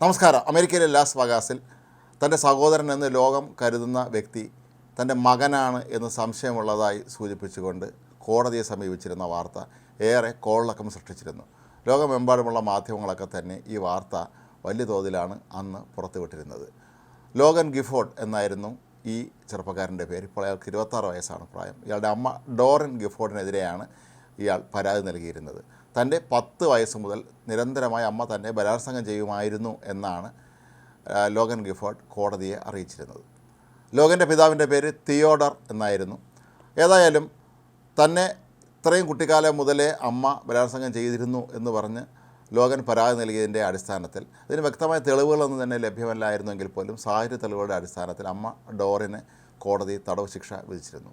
നമസ്കാരം. അമേരിക്കയിലെ ലാസ് വഗാസിൽ തന്റെ സഹോദരൻ എന്ന് ലോകം കരുതുന്ന വ്യക്തി തന്റെ മകനാണ് എന്ന് സംശയമുള്ളതായി സൂചിപ്പിച്ചുകൊണ്ട് കോടതിയെ സമീപിച്ചിരുന്ന വാർത്ത ഏറെ കോളിളക്കം സൃഷ്ടിച്ചിരുന്നു. ലോകമെമ്പാടുമുള്ള മാധ്യമങ്ങളൊക്കെ തന്നെ ഈ വാർത്ത വലിയ തോതിലാണ് അന്ന് പുറത്തുവിട്ടിരുന്നത്. ലോഗൻ ഗിഫോർഡ് എന്നായിരുന്നു ഈ ചെറുപ്പക്കാരന്റെ പേര്. ഇപ്പോൾ അയാൾക്ക് ഇരുപത്താറ് വയസ്സാണ് പ്രായം. ഇയാളുടെ അമ്മ ഡോറൻ ഗിഫോർഡിനെതിരെയാണ് ഇയാൾ പരാതി നൽകിയിരുന്നത്. തന്റെ പത്ത് വയസ്സ് മുതൽ നിരന്തരമായി അമ്മ തന്നെ ബലാത്സംഗം ചെയ്യുമായിരുന്നു എന്നാണ് ലോഗൻ ഗിഫോർഡ് കോടതിയെ അറിയിച്ചിരുന്നത്. ലോഗന്റെ പിതാവിന്റെ പേര് തിയോഡർ എന്നായിരുന്നു. ഏതായാലും തന്നെ ഇത്രയും കുട്ടിക്കാലം മുതലേ അമ്മ ബലാത്സംഗം ചെയ്തിരുന്നു എന്ന് പറഞ്ഞ് ലോകൻ പരാതി നൽകിയതിന്റെ അടിസ്ഥാനത്തിൽ ഇതിന് വ്യക്തമായ തെളിവുകളൊന്നും തന്നെ ലഭ്യമല്ലായിരുന്നെങ്കിൽ പോലും സാഹചര്യ തെളിവുകളുടെ അടിസ്ഥാനത്തിൽ അമ്മ ഡോറിന് കോടതി തടവ് ശിക്ഷ വിധിച്ചിരുന്നു.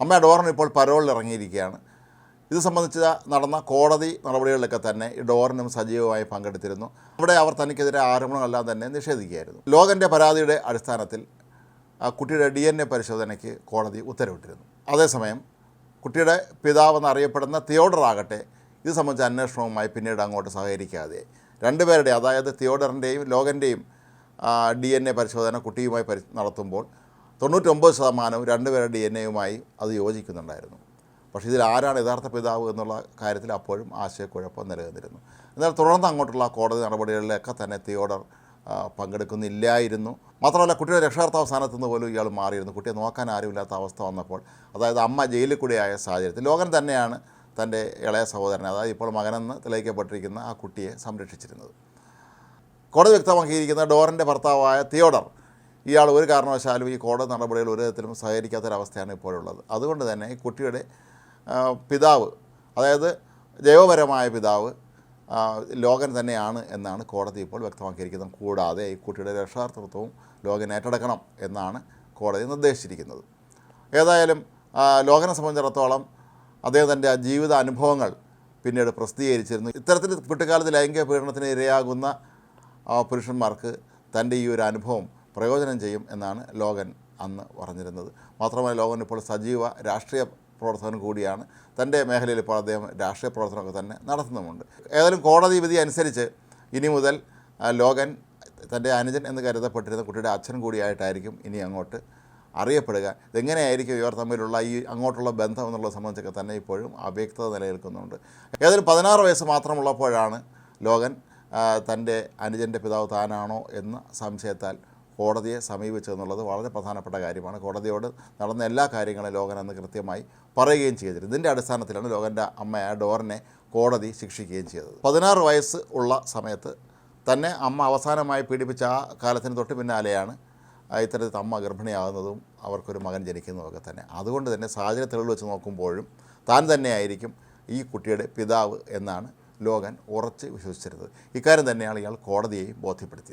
അമ്മ ഡോറിന് ഇപ്പോൾ പരോളിൽ ഇറങ്ങിയിരിക്കുകയാണ്. ഇത് സംബന്ധിച്ച് നടന്ന കോടതി നടപടികളിലൊക്കെ തന്നെ ഈ ഡോറിനും സജീവമായി പങ്കെടുത്തിരുന്നു. അവിടെ അവർ തനിക്കെതിരെ ആരോപണങ്ങളെല്ലാം തന്നെ നിഷേധിക്കുകയായിരുന്നു. ലോകന്റെ പരാതിയുടെ അടിസ്ഥാനത്തിൽ കുട്ടിയുടെ ഡി എൻ എ പരിശോധനയ്ക്ക് കോടതി ഉത്തരവിട്ടിരുന്നു. അതേസമയം കുട്ടിയുടെ പിതാവെന്ന് അറിയപ്പെടുന്ന തിയോഡർ ആകട്ടെ ഇത് സംബന്ധിച്ച അന്വേഷണവുമായി പിന്നീട് അങ്ങോട്ട് സഹകരിക്കാതെ. രണ്ടുപേരുടെ അതായത് തിയോഡറിന്റെയും ലോകന്റെയും ഡി എൻ എ പരിശോധന കുട്ടിയുമായി പരി നടത്തുമ്പോൾ തൊണ്ണൂറ്റൊമ്പത് ശതമാനവും രണ്ടുപേരുടെ ഡി എൻ എയുമായി അത് യോജിക്കുന്നുണ്ടായിരുന്നു. പക്ഷേ ഇതിൽ ആരാണ് യഥാർത്ഥ പിതാവ് എന്നുള്ള കാര്യത്തിൽ അപ്പോഴും ആശയക്കുഴപ്പം നിലനിന്നിരുന്നു. എന്നാൽ തുടർന്ന് അങ്ങോട്ടുള്ള കോടതി നടപടികളിലൊക്കെ തന്നെ തിയോഡർ പങ്കെടുക്കുന്നില്ലായിരുന്നു. മാത്രമല്ല കുട്ടിയുടെ രക്ഷാകർത്താവ് സ്ഥാനത്ത് നിന്ന് പോലും ഇയാൾ മാറിയിരുന്നു. കുട്ടിയെ നോക്കാൻ ആരുമില്ലാത്ത അവസ്ഥ വന്നപ്പോൾ അതായത് അമ്മ ജയിലിൽ കൂടിയായ സാഹചര്യത്തിൽ ലോകൻ തന്നെയാണ് തന്റെ ഇളയ സഹോദരനെ അതായത് ഇപ്പോൾ മകനെന്ന് തെളിയിക്കപ്പെട്ടിരിക്കുന്ന ആ കുട്ടിയെ സംരക്ഷിച്ചിരുന്നത്. കോടതി വ്യക്തമാക്കിയിരിക്കുന്ന ഡോറിന്റെ ഭർത്താവായ തിയോഡർ ഇയാൾ ഒരു കാരണവശാലും ഈ കോടതി നടപടികൾ ഒരു വിധത്തിലും സഹകരിക്കാത്തൊരവസ്ഥയാണ് ഇപ്പോഴുള്ളത്. അതുകൊണ്ട് തന്നെ ഈ കുട്ടിയുടെ പിതാവ് അതായത് ജൈവപരമായ പിതാവ് ലോകൻ തന്നെയാണ് എന്നാണ് കോടതി ഇപ്പോൾ വ്യക്തമാക്കിയിരിക്കുന്നത്. കൂടാതെ ഈ കുട്ടിയുടെ രക്ഷാകർത്തൃത്വവും ലോകൻ ഏറ്റെടുക്കണം എന്നാണ് കോടതി നിർദ്ദേശിച്ചിരിക്കുന്നത്. ഏതായാലും ലോകനെ സംബന്ധിച്ചിടത്തോളം അദ്ദേഹം തന്റെ ജീവിത അനുഭവങ്ങൾ പിന്നീട് പ്രസിദ്ധീകരിച്ചിരുന്നു. ഇത്തരത്തിൽ കുട്ടിക്കാലത്ത് ലൈംഗിക പീഡനത്തിന് ഇരയാകുന്ന പുരുഷന്മാർക്ക് തന്റെ ഈ ഒരു അനുഭവം പ്രയോജനം ചെയ്യും എന്നാണ് ലോകൻ അന്ന് പറഞ്ഞിരുന്നത്. മാത്രമല്ല ലോകൻ ഇപ്പോൾ സജീവ രാഷ്ട്രീയ പ്രവർത്തകൻ കൂടിയാണ്. തന്റെ മേഖലയിൽ ഇപ്പോൾ അദ്ദേഹം രാഷ്ട്രീയ പ്രവർത്തനമൊക്കെ തന്നെ നടത്തുന്നുമുണ്ട്. ഏതായാലും കോടതി വിധി അനുസരിച്ച് ഇനി മുതൽ ലോകൻ തന്റെ അനുജൻ എന്ന് കരുതപ്പെട്ടിരുന്ന കുട്ടിയുടെ അച്ഛൻ കൂടിയായിട്ടായിരിക്കും ഇനി അങ്ങോട്ട് അറിയപ്പെടുക. ഇതെങ്ങനെയായിരിക്കും ഇവർ തമ്മിലുള്ള ഈ അങ്ങോട്ടുള്ള ബന്ധം എന്നുള്ളത് സംബന്ധിച്ചൊക്കെ തന്നെ ഇപ്പോഴും അവ്യക്തത നിലനിൽക്കുന്നുണ്ട്. ഏതായാലും പതിനാറ് വയസ്സ് മാത്രമുള്ളപ്പോഴാണ് ലോകൻ തന്റെ അനുജന്റെ പിതാവ് താനാണോ എന്ന സംശയത്താൽ കോടതിയെ സമീപിച്ചതെന്നുള്ളത് വളരെ പ്രധാനപ്പെട്ട കാര്യമാണ്. കോടതിയോട് നടന്ന എല്ലാ കാര്യങ്ങളും ലോകൻ അന്ന് കൃത്യമായി പറയുകയും ചെയ്തിരുന്നു. ഇതിന്റെ അടിസ്ഥാനത്തിലാണ് ലോകന്റെ അമ്മയായ ഡോറിനെ കോടതി ശിക്ഷിക്കുകയും ചെയ്തത്. പതിനാറ് വയസ്സ് ഉള്ള സമയത്ത് തന്നെ അമ്മ അവസാനമായി പീഡിപ്പിച്ച ആ കാലത്തിന് തൊട്ട് പിന്നാലെയാണ് ഇത്തരത്തിൽ അമ്മ ഗർഭിണിയാകുന്നതും അവർക്കൊരു മകൻ ജനിക്കുന്നതുമൊക്കെ തന്നെ. അതുകൊണ്ട് തന്നെ സാഹചര്യ തെളിവ് വെച്ച് നോക്കുമ്പോഴും താൻ തന്നെയായിരിക്കും ഈ കുട്ടിയുടെ പിതാവ് എന്നാണ് ലോകൻ ഉറച്ച് വിശ്വസിച്ചിരുന്നത്. ഇക്കാര്യം തന്നെയാണ് ഇയാൾ കോടതിയെയും ബോധ്യപ്പെടുത്തിയത്.